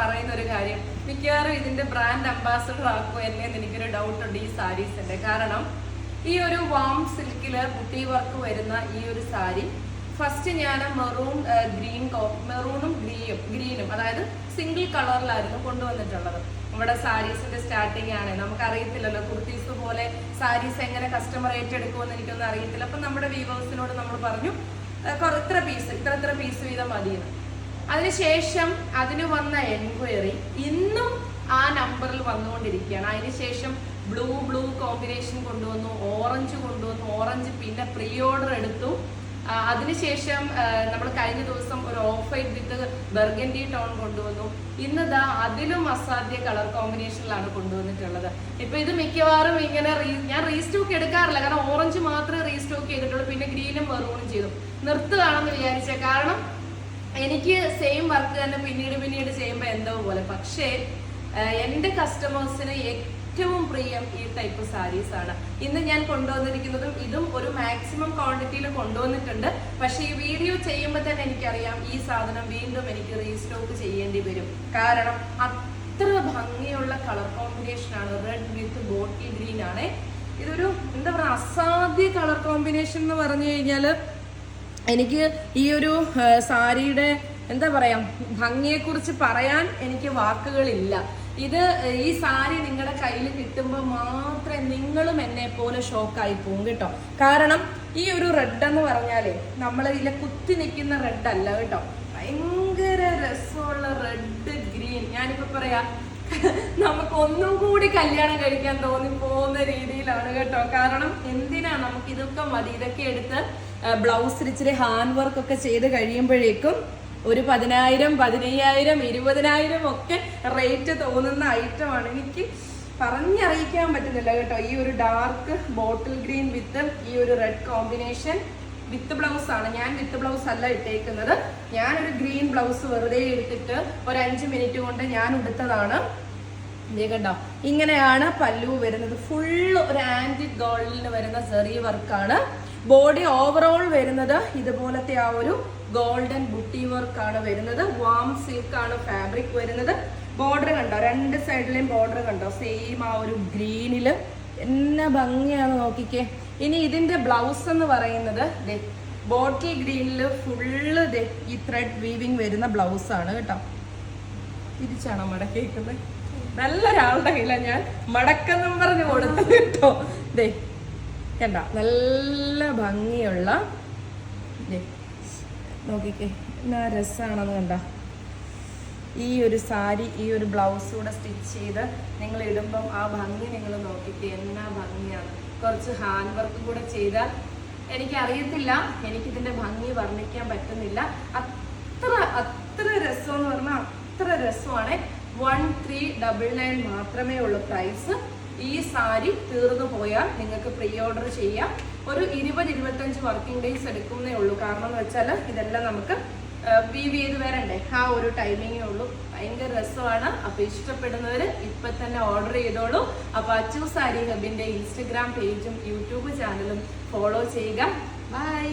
പറയുന്ന ഒരു കാര്യം. മിക്കവാറും ഇതിന്റെ ബ്രാൻഡ് അംബാസഡർ ആക്കുമോ എന്നെ എനിക്കൊരു ഡൗട്ട് ഉണ്ട് ഈ സാരീസിന്റെ കാരണം ഈ ഒരു വാം സിൽക്കിൽ ബുട്ടി വർക്ക് വരുന്ന ഈ ഒരു സാരി ഫസ്റ്റ് ഞാൻ മെറൂൺ ഗ്രീൻ മെറൂണും ഗ്രീയും ഗ്രീനും അതായത് സിംഗിൾ കളറിലായിരുന്നു കൊണ്ടുവന്നിട്ടുള്ളത്. നമ്മുടെ സാരീസിന്റെ സ്റ്റാർട്ടിംഗ് ആണ്. നമുക്ക് അറിയത്തില്ലല്ലോ കുർത്തീസ് പോലെ സാരീസ് എങ്ങനെ കസ്റ്റമർ ഏറ്റെടുക്കുമെന്ന് എനിക്കൊന്നും അറിയത്തില്ല. അപ്പൊ നമ്മുടെ വീവേഴ്സിനോട് നമ്മൾ പറഞ്ഞു ഇത്ര പീസ് ഇത്ര ഇത്ര പീസ് വീതം മതിയെന്ന്. അതിനുശേഷം അതിന് വന്ന എൻക്വയറി ഇന്നും ആ നമ്പറിൽ വന്നുകൊണ്ടിരിക്കുകയാണ്. അതിനുശേഷം ബ്ലൂ ബ്ലൂ കോമ്പിനേഷൻ കൊണ്ടുവന്നു ഓറഞ്ച് കൊണ്ടുവന്നു ഓറഞ്ച് പിന്നെ പ്രീ ഓർഡർ എടുത്തു അതിനുശേഷം നമ്മൾ കഴിഞ്ഞ ദിവസം ഒരു off white with burgundy tone കൊണ്ടുവന്നു. ഇന്നതാ അതിലും അസാധ്യ കളർ കോമ്പിനേഷനിലാണ് കൊണ്ടുവന്നിട്ടുള്ളത്. ഇപ്പൊ ഇത് മിക്കവാറും ഇങ്ങനെ ഞാൻ റീസ്റ്റോക്ക് എടുക്കാറില്ല. കാരണം ഓറഞ്ച് മാത്രമേ റീസ്റ്റോക്ക് ചെയ്തിട്ടുള്ളൂ. പിന്നെ ഗ്രീനും മെറൂണും ചെയ്തു. നിർത്തുകയാണെന്ന് വിചാരിച്ചേക്കാം എനിക്ക് സെയിം വർക്ക് തന്നെ പിന്നീട് പിന്നീട് ചെയ്യുമ്പോൾ എന്തോ പോലെ. പക്ഷേ എന്റെ കസ്റ്റമേഴ്സിന് ഏറ്റവും പ്രിയം ഈ ടൈപ്പ് സാരീസ് ആണ്. ഇന്ന് ഞാൻ കൊണ്ടുവന്നിരിക്കുന്നതും ഇതും ഒരു മാക്സിമം ക്വാണ്ടിറ്റിയിൽ കൊണ്ടുവന്നിട്ടുണ്ട്. പക്ഷേ ഈ വീഡിയോ ചെയ്യുമ്പോൾ തന്നെ എനിക്കറിയാം ഈ സാധനം വീണ്ടും എനിക്ക് റീസ്റ്റോക്ക് ചെയ്യേണ്ടി വരും. കാരണം അത്ര ഭംഗിയുള്ള കളർ കോമ്പിനേഷൻ ആണ്. റെഡ് വിത്ത് ബോട്ടിൽ ഗ്രീൻ ആണ്. ഇതൊരു എന്താ പറയുക അസാധ്യ കളർ കോമ്പിനേഷൻ എന്ന് പറഞ്ഞു കഴിഞ്ഞാൽ എനിക്ക് ഈ ഒരു സാരിയുടെ എന്താ പറയാ ഭംഗിയെക്കുറിച്ച് പറയാൻ എനിക്ക് വാക്കുകളില്ല. ഇത് ഈ സാരി നിങ്ങളുടെ കയ്യിൽ കിട്ടുമ്പോൾ മാത്രമേ നിങ്ങളും എന്നെ പോലെ ഷോക്കായി പോകും കേട്ടോ. കാരണം ഈ ഒരു റെഡ് എന്ന് പറഞ്ഞാലേ നമ്മൾ ഇതിലെ കുത്തി നിൽക്കുന്ന റെഡ് അല്ല കേട്ടോ. ഭയങ്കര രസമുള്ള റെഡ് ഗ്രീൻ. ഞാനിപ്പോ പറയാ നമുക്ക് ഒന്നും കൂടി കല്യാണം കഴിക്കാൻ തോന്നി പോകുന്ന രീതിയിലാണ് കേട്ടോ. കാരണം എന്തിനാ നമുക്ക് ഇതൊക്കെ മതി? ഇതൊക്കെ എടുത്ത് ബ്ലൗസ് ഇച്ചിരി ഹാൻഡ് വർക്ക് ഒക്കെ ചെയ്ത് കഴിയുമ്പോഴേക്കും ഒരു പതിനായിരം പതിനയ്യായിരം ഇരുപതിനായിരം ഒക്കെ റേറ്റ് തോന്നുന്ന ഐറ്റമാണ് എനിക്ക് പറഞ്ഞറിയിക്കാൻ പറ്റുന്നില്ല കേട്ടോ. ഈ ഒരു ഡാർക്ക് ബോട്ടിൽ ഗ്രീൻ വിത്ത് ഈ ഒരു റെഡ് കോമ്പിനേഷൻ വിത്ത് ബ്ലൗസ് ആണ്. ഞാൻ വിത്ത് ബ്ലൗസ് അല്ല ഇട്ടേക്കുന്നത്. ഞാനൊരു ഗ്രീൻ ബ്ലൗസ് വെറുതെ എടുത്തിട്ട് ഒരു അഞ്ച് മിനിറ്റ് കൊണ്ട് ഞാൻ ഉടുത്തതാണ്. കണ്ടോ? ഇങ്ങനെയാണ് പല്ലു വരുന്നത്. ഫുള്ള് ഒരു ആന്റിക് ഗോൾഡിൽ വരുന്ന ചെറിയ വർക്കാണ് ബോഡി ഓവറോൾ വരുന്നത് ഇതുപോലത്തെ ആ ഒരു ഗോൾഡൻ ബുട്ടി വർക്കാണ് വരുന്നത്. വാം സിൽക്ക് ആണ് ഫാബ്രിക് വരുന്നത്. ബോർഡർ കണ്ടോ? രണ്ട് സൈഡിലെയും ബോർഡർ കണ്ടോ? സെയിം ആ ഒരു ഗ്രീനിൽ എന്നെ ഭംഗിയാണ് നോക്കിക്കേ. ഇനി ഇതിന്റെ ബ്ലൗസ് എന്ന് പറയുന്നത് ബോട്ടിൽ ഗ്രീനിൽ ഫുള്ള് ഈ ത്രെഡ് വീവിങ് വരുന്ന ബ്ലൗസ് ആണ് കേട്ടോ. തിരിച്ചാണോ മടക്കിയേക്കുന്നത് നല്ലൊരാളുടെ കയ്യിലാണ് ഞാൻ മടക്കെന്നും പറഞ്ഞ് കൊടുത്തു കേട്ടോ. ദേ കണ്ട നല്ല ഭംഗിയുള്ള നോക്കിക്കേ എന്നാ രസമാണെന്ന് കണ്ട. ഈ ഒരു സാരി ഈ ഒരു ബ്ലൗസ് കൂടെ സ്റ്റിച്ച് ചെയ്ത് നിങ്ങൾ ഇടുമ്പം ആ ഭംഗി നിങ്ങൾ നോക്കിക്കേ എന്നാ ഭംഗിയാണ്. കുറച്ച് ഹാൻഡ് വർക്ക് കൂടെ ചെയ്താൽ എനിക്കറിയത്തില്ല എനിക്കിതിന്റെ ഭംഗി വർണിക്കാൻ പറ്റുന്നില്ല. അത്ര അത്ര രസം എന്ന് പറഞ്ഞാൽ അത്ര രസമാണ്. വൺ ത്രീ ഡബിൾ നയൻ മാത്രമേ ഉള്ളൂ പ്രൈസ് ഈ സാരി തീർന്നു പോയാൽ നിങ്ങൾക്ക് പ്രീ ഓർഡർ ചെയ്യാം. ഒരു ഇരുപത് ഇരുപത്തഞ്ച് വർക്കിംഗ് ഡേയ്സ് എടുക്കുന്നേ ഉള്ളൂ. കാരണം എന്ന് വെച്ചാൽ ഇതെല്ലാം നമുക്ക് വീവ് ചെയ്ത് വരണ്ടേ? ആ ഒരു ടൈമിങ്ങേ ഉള്ളൂ. ഭയങ്കര രസമാണ്. അപ്പോൾ ഇഷ്ടപ്പെടുന്നവർ ഇപ്പം തന്നെ ഓർഡർ ചെയ്തോളൂ. അപ്പോൾ അച്ചു സാരി ഹബിന്റെ ഇൻസ്റ്റഗ്രാം പേജും യൂട്യൂബ് ചാനലും ഫോളോ ചെയ്യുക. ബൈ